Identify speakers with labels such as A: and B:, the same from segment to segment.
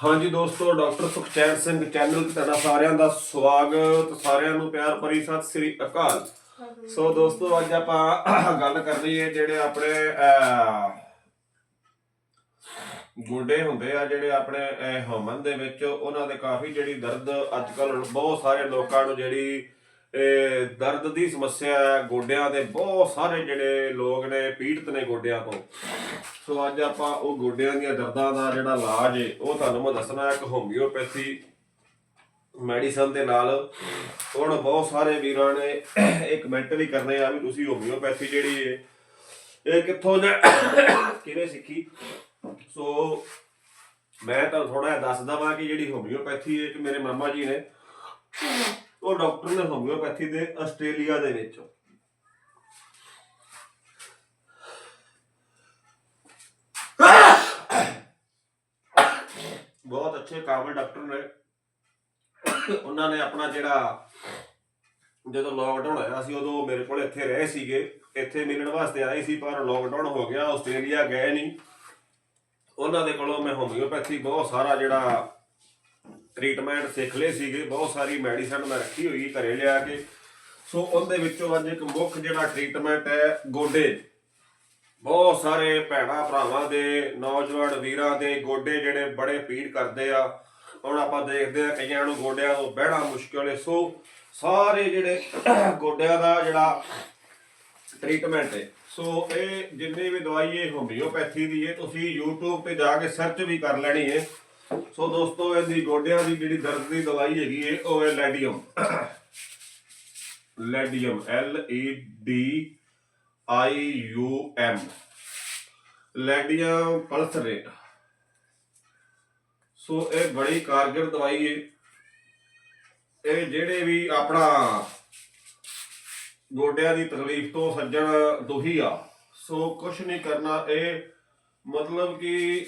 A: ਹਾਂਜੀ ਦੋਸਤੋ doctor Sukhchain Singh channel ਤੇ ਤੁਹਾਡਾ ਸਾਰਿਆਂ ਦਾ ਸਵਾਗਤ ਸਾਰਿਆਂ ਨੂੰ ਪਿਆਰ ਭਰੀ ਸਤਿ ਸ੍ਰੀ ਅਕਾਲ। ਸੋ ਦੋਸਤੋ ਅੱਜ ਆਪਾਂ ਗੱਲ ਕਰਨੀ ਹੈ ਜਿਹੜੇ ਆਪਣੇ ਅਹ, ਗੋਡੇ ਹੁੰਦੇ ਆ ਜਿਹੜੇ ਆਪਣੇ ਹਮਨ ਦੇ ਵਿੱਚ ਉਹਨਾਂ ਦੇ ਕਾਫੀ ਜਿਹੜੀ ਦਰਦ ਅੱਜ ਕੱਲ ਬਹੁਤ ਸਾਰੇ ਲੋਕਾਂ ਨੂੰ ਜਿਹੜੀ ਇਹ ਦਰਦ ਦੀ ਸਮੱਸਿਆ ਹੈ, ਗੋਡਿਆਂ ਦੇ ਬਹੁਤ ਸਾਰੇ ਜਿਹੜੇ ਲੋਕ ਨੇ, ਪੀੜਤ ਨੇ ਗੋਡਿਆਂ ਤੋਂ। ਸੋ ਅੱਜ ਆਪਾਂ ਉਹ ਗੋਡਿਆਂ ਦੀਆਂ ਦਰਦਾਂ ਦਾ ਜਿਹੜਾ ਇਲਾਜ ਹੈ ਉਹ ਤੁਹਾਨੂੰ ਮੈਂ ਦੱਸਣਾ, ਇੱਕ ਕਿ ਹੋਮਿਓਪੈਥੀ ਮੈਡੀਸਨ ਦੇ ਨਾਲ ਹੁਣ ਬਹੁਤ ਸਾਰੇ ਵੀਰਾਂ ਨੇ ਇਹ ਕਮੈਂਟ ਵੀ ਕਰਨੇ ਆ ਵੀ ਤੁਸੀਂ ਹੋਮਿਓਪੈਥੀ ਜਿਹੜੀ ਹੈ ਇਹ ਕਿੱਥੋਂ ਨੇ ਕਿਵੇਂ ਸਿੱਖੀ? ਸੋ ਮੈਂ ਤੁਹਾਨੂੰ ਥੋੜਾ ਜਿਹਾ ਦੱਸ ਦਵਾਂ ਕਿ ਜਿਹੜੀ ਹੋਮਿਓਪੈਥੀ ਹੈ ਕਿ ਮੇਰੇ ਮਾਮਾ ਜੀ ਨੇ ਉਹ ਡਾਕਟਰ ਨੇ ਹੋਮਿਓਪੈਥੀ ਦੇ ਆਸਟ੍ਰੇਲੀਆ ਦੇ ਵਿੱਚ। ਬਹੁਤ ਅੱਛੇ ਕਾਬਲ ਡਾਕਟਰ ਨੇ। ਉਹਨਾਂ ਨੇ ਆਪਣਾ ਜਿਹੜਾ ਜਦੋਂ ਲੋਕਡਾਊਨ ਹੋਇਆ ਸੀ, ਉਦੋਂ ਮੇਰੇ ਕੋਲ ਇੱਥੇ ਰਹੇ ਸੀਗੇ। ਇੱਥੇ ਮਿਲਣ ਵਾਸਤੇ ਆਏ ਸੀ, ਪਰ ਲੋਕਡਾਊਨ ਹੋ ਗਿਆ, ਆਸਟ੍ਰੇਲੀਆ ਗਏ ਨਹੀਂ। ਉਹਨਾਂ ਦੇ ਕੋਲੋਂ ਮੈਂ ਹੋਮਿਓਪੈਥੀ, ਬਹੁਤ ਸਾਰਾ ਜਿਹੜਾ ਟ੍ਰੀਟਮੈਂਟ ਸਿੱਖ ਲਏ ਸੀਗੇ, ਬਹੁਤ ਸਾਰੀ ਮੈਡੀਸਨ ਮੈਂ ਰੱਖੀ ਹੋਈ ਘਰੇ ਲਿਆ ਕੇ। ਸੋ ਉਹਦੇ ਵਿੱਚੋਂ ਅੱਜ ਇੱਕ ਮੁੱਖ ਜਿਹੜਾ ਟ੍ਰੀਟਮੈਂਟ ਹੈ, ਗੋਡੇ। ਬਹੁਤ ਸਾਰੇ ਭੈਣਾਂ ਭਰਾਵਾਂ ਦੇ, ਨੌਜਵਾਨ ਵੀਰਾਂ ਦੇ ਗੋਡੇ ਜਿਹੜੇ ਬੜੇ ਪੀੜ ਕਰਦੇ ਆ। ਹੁਣ ਆਪਾਂ ਦੇਖਦੇ ਆ ਕਈਆਂ ਨੂੰ ਗੋਡਿਆਂ ਤੋਂ ਬਹਿਣਾ ਮੁਸ਼ਕਿਲ ਹੈ। ਸੋ ਸਾਰੇ ਜਿਹੜੇ ਗੋਡਿਆਂ ਦਾ ਜਿਹੜਾ ਟ੍ਰੀਟਮੈਂਟ ਹੈ। ਸੋ ਇਹ ਜਿੰਨੀ ਵੀ ਦਵਾਈ ਹੈ ਹੋਮਿਓਪੈਥੀ ਦੀ ਹੈ। ਤੁਸੀਂ YouTube ਤੇ ਜਾ ਕੇ ਸਰਚ ਵੀ ਕਰ ਲੈਣੀ ਹੈ। ਸੋ ਦੋਸਤੋ, ਇਹਦੀ ਗੋਡਿਆਂ ਦੀ ਜਿਹੜੀ ਦਰਦ ਦੀ ਦਵਾਈ ਹੈਗੀ ਹੈ ਉਹ ਹੈ ਲੈਡੀਅਮ। ਲੈਡੀਅਮ, L E D I U M ਲੈਡੀਅਮ ਪਲਸਰੇਟ। ਸੋ ਇਹ ਬੜੀ ਕਾਰਗਰ ਦਵਾਈ ਏ। ਇਹ ਜਿਹੜੇ ਵੀ ਆਪਣਾ ਗੋਡਿਆਂ ਦੀ ਤਕਲੀਫ ਤੋਂ ਸੱਜਣ ਦੁਖੀ ਆ, ਸੋ ਕੁਝ ਨਹੀਂ ਕਰਨਾ, ਇਹ ਮਤਲਬ ਕਿ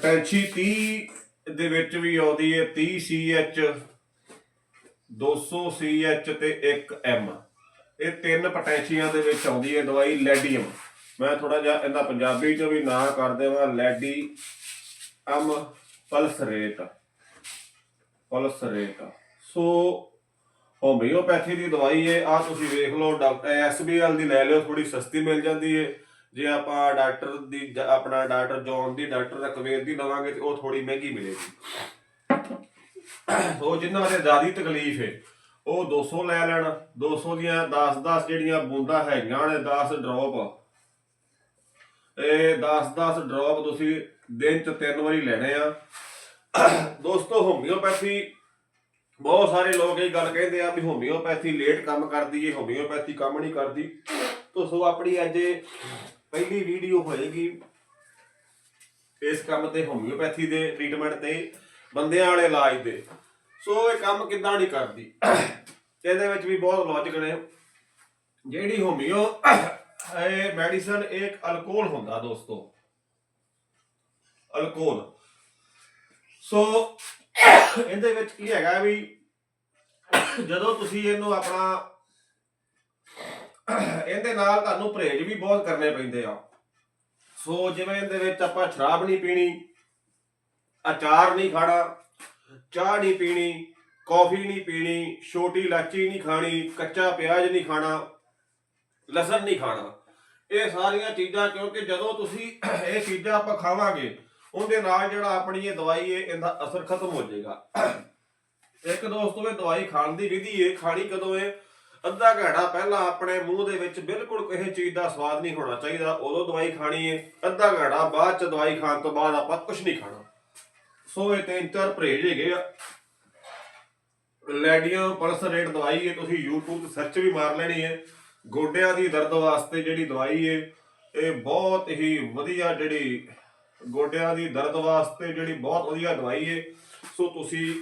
A: ਪੋਟੈਂਸ਼ੀ 30 ਦੇ ਵਿੱਚ ਵੀ ਆਉਂਦੀ ਹੈ 30 CH 200 CH ਤੇ 1 M ਇਹ ਤਿੰਨ ਪੋਟੈਂਸ਼ੀਆਂ ਦੇ ਵਿੱਚ ਆਉਂਦੀ ਹੈ ਦਵਾਈ, ਲੈਡੀਅਮ। ਮੈਂ ਥੋੜਾ ਜਿਹਾ ਇਹਦਾ ਪੰਜਾਬੀ ਚ ਵੀ ਨਾਂ ਕਰ ਦੇਵਾਂ, ਲੈਡੀ ਅਮ ਪਲਸਰੇਟ ਪਲਸਰੇਟ ਸੋ ਹੋਮਿਓਪੈਥੀ ਦੀ ਦਵਾਈ ਹੈ ਆ ਤੁਸੀਂ ਵੇਖ ਲਓ, ਡਾਕਟਰ ਐਸਬੀਐਲ ਦੀ ਲੈ ਲਿਓ ਥੋੜੀ ਸਸਤੀ ਮਿਲ ਜਾਂਦੀ ਹੈ ਜੇ ਆਪਾਂ ਡਾਕਟਰ ਦੀ ਆਪਣਾ ਡਾਕਟਰ ਜੌਨ ਦੀ, ਡਾਕਟਰ ਰਕਵੇਰ ਦੀ ਲਵਾਂਗੇ ਤੇ ਉਹ ਥੋੜੀ ਮਹਿੰਗੀ ਮਿਲੇਗੀ। ਸੋ ਜਿਨ੍ਹਾਂ ਦੇ ਜ਼ਿਆਦੀ ਤਕਲੀਫ ਹੈ ਉਹ 200 ਲੈ ਲੈਣ 200 ਦੀਆਂ 10-10 ਜਿਹੜੀਆਂ ਬੂੰਦਾਂ ਹੈਗੀਆਂ ਨੇ 10 ਡ੍ਰੌਪ। ਇਹ 10-10 ਡ੍ਰੌਪ ਤੁਸੀਂ ਦਿਨ ਚ ਤਿੰਨ ਵਾਰੀ ਲੈਣੇ ਆ। ਦੋਸਤੋ, ਹੋਮਿਓਪੈਥੀ, ਬਹੁਤ ਸਾਰੇ ਲੋਕ ਇਹ ਗੱਲ ਕਹਿੰਦੇ ਆ ਵੀ ਹੋਮਿਓਪੈਥੀ ਲੇਟ ਕੰਮ ਕਰਦੀ ਏ, ਹੋਮਿਓਪੈਥੀ ਕੰਮ ਨਹੀਂ ਕਰਦੀ। ਤੋ ਆਪਣੀ ਅੱਜ ਪਹਿਲੀ ਵੀਡੀਓ ਹੋਏਗੀ। ਇਸ ਕੰਮ ਤੇ ਹੋਮਿਓਪੈਥੀ ਦੇ ਟ੍ਰੀਟਮੈਂਟ ਤੇ, ਬੰਦਿਆਂ ਵਾਲੇ ਇਲਾਜ ਦੇ। ਸੋ ਇਹ ਕੰਮ ਕਿੱਦਾਂ ਨਹੀਂ ਕਰਦੀ? ਇਹਦੇ ਵਿੱਚ ਵੀ ਬਹੁਤ ਲੌਜੀਕ ਨੇ। ਜਿਹੜੀ ਹੋਮਿਓ ਇਹ ਮੈਡੀਸਨ ਇੱਕ ਅਲਕੋਹਲ ਹੁੰਦਾ ਦੋਸਤੋ। ਅਲਕੋਹਲ ਸੋ, ਇਹਦੇ ਵਿੱਚ ਕੀ ਹੈਗਾ ਵੀ ਜਦੋਂ ਤੁਸੀਂ ਇਹਨੂੰ ਆਪਣਾ ਇਹਦੇ ਨਾਲ ਤੁਹਾਨੂੰ ਪਰਹੇਜ਼ ਵੀ ਬਹੁਤ ਕਰਨੇ ਪੈਂਦੇ ਆ। ਸੋ ਜਿਵੇਂ ਇਹਦੇ ਵਿੱਚ ਆਪਾਂ ਸ਼ਰਾਬ ਨਹੀਂ ਪੀਣੀ, ਅਚਾਰ ਨਹੀਂ ਖਾਣਾ, ਚਾਹ ਨਹੀਂ ਪੀਣੀ, ਕੌਫੀ ਨਹੀਂ ਪੀਣੀ, ਛੋਟੀ ਇਲਾਚੀ ਨਹੀਂ ਖਾਣੀ, ਕੱਚਾ ਪਿਆਜ਼ ਨਹੀਂ ਖਾਣਾ, ਲਸਣ ਨਹੀਂ ਖਾਣਾ। ਇਹ ਸਾਰੀਆਂ ਚੀਜ਼ਾਂ ਕਿਉਂਕਿ ਜਦੋਂ ਤੁਸੀਂ ਇਹ ਚੀਜ਼ਾਂ ਆਪਾਂ ਖਾਵਾਂਗੇ, ਉਹਦੇ ਨਾਲ ਜਿਹੜਾ ਆਪਣੀ ਇਹ ਦਵਾਈ ਹੈ, ਇਹਦਾ ਅਸਰ ਖਤਮ ਹੋ ਜਾਏਗਾ। ਇੱਕ ਦੋਸਤੋ ਇਹ ਦਵਾਈ ਖਾਣ ਦੀ ਵਿਧੀ ਹੈ, ਖਾਣੀ ਕਦੋਂ ਹੈ ਅੱਧਾ ਘੰਟਾ ਪਹਿਲਾਂ ਆਪਣੇ ਮੂੰਹ ਦੇ ਵਿੱਚ ਬਿਲਕੁਲ ਕਿਸੇ ਚੀਜ਼ ਦਾ ਸਵਾਦ ਨਹੀਂ ਹੋਣਾ ਚਾਹੀਦਾ, ਉਦੋਂ ਦਵਾਈ ਖਾਣੀ ਹੈ, ਅੱਧਾ ਘੰਟਾ ਬਾਅਦ ਚ ਦਵਾਈ ਖਾਣ ਤੋਂ ਬਾਅਦ ਆਪਾਂ ਕੁਝ ਨਹੀਂ ਖਾਣਾ। ਸੋ ਇਹ ਤਿੰਨ ਚਾਰ ਪਰਹੇਜ ਹੈਗੇ ਆ। ਲੈਡੀਓ ਪਲਸ ਰੇਟ ਦਵਾਈ ਹੈ, ਤੁਸੀਂ YouTube ਤੇ ਸਰਚ ਵੀ ਮਾਰ ਲੈਣੀ ਹੈ। ਗੋਡਿਆਂ ਦੀ ਦਰਦ ਵਾਸਤੇ ਜਿਹੜੀ ਦਵਾਈ ਹੈ, ਇਹ ਬਹੁਤ ਹੀ ਵਧੀਆ ਜਿਹੜੀ ਗੋਡਿਆਂ ਦੀ ਦਰਦ ਵਾਸਤੇ ਜਿਹੜੀ ਬਹੁਤ ਵਧੀਆ ਦਵਾਈ ਹੈ। ਸੋ ਤੁਸੀਂ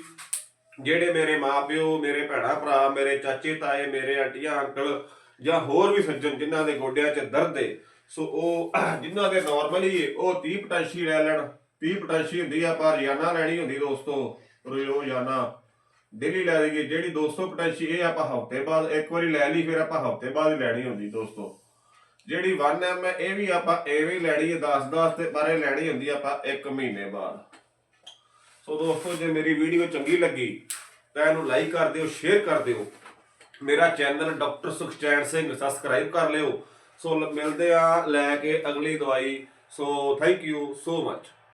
A: ਜਿਹੜੇ ਮੇਰੇ ਮਾਪਿਓ, ਮੇਰੇ ਭੈਣਾ ਭਰਾ ਮੇਰੇ ਚਾਚੇ ਤਾਏ ਮੇਰੇ ਆਂਟੀਆਂ, ਅੰਕਲ ਜਾਂ ਹੋਰ ਵੀ ਸੱਜਣ ਜਿਨ੍ਹਾਂ ਦੇ ਗੋਡਿਆਂ 'ਚ ਦਰਦ ਏ, ਸੋ ਉਹ ਜਿਨ੍ਹਾਂ ਦੇ ਨਾਰਮਲੀ ਉਹ 30 ਪਟਾਸ਼ੀ ਲੈ ਲੈਣ। 30 ਪਟਾਸ਼ੀ ਹੁੰਦੀ ਆ ਪਰ ਰੋਜ਼ਾਨਾ ਲੈਣੀ ਹੁੰਦੀ ਦੋਸਤੋ, ਰੋਜ਼ਾਨਾ। ਡੇਲੀ ਲੈ ਲਈਏ, ਜਿਹੜੀ 200 ਪਟਾਸ਼ੀ ਇਹ ਆਪਾਂ ਹਫ਼ਤੇ ਬਾਅਦ, ਇੱਕ ਵਾਰੀ ਲੈ ਲਈ, ਫਿਰ ਆਪਾਂ ਹਫ਼ਤੇ ਬਾਅਦ ਹੀ ਲੈਣੀ ਹੁੰਦੀ ਦੋਸਤੋ। ਜਿਹੜੀ 1M ਹੈ, ਇਹ ਵੀ ਆਪਾਂ ਐਵੇਂ ਲੈਣੀ ਹੈ 10 10 ਤੇ ਪਰ ਇਹ ਲੈਣੀ ਹੁੰਦੀ ਆਪਾਂ 1 ਮਹੀਨੇ ਬਾਅਦ। ਸੋ ਦੋਸਤੋ, ਜੇ ਮੇਰੀ ਵੀਡੀਓ ਚੰਗੀ ਲੱਗੀ, ਤਾਂ ਇਹਨੂੰ ਲਾਈਕ ਕਰ ਦਿਓ ਸ਼ੇਅਰ ਕਰ ਦਿਓ। ਮੇਰਾ channel doctor Sukhchain Singh subscribe ਕਰ ਲਿਓ। ਸੋ ਮਿਲਦੇ ਆ ਲੈ ਕੇ ਅਗਲੀ ਦਵਾਈ। So thank you so much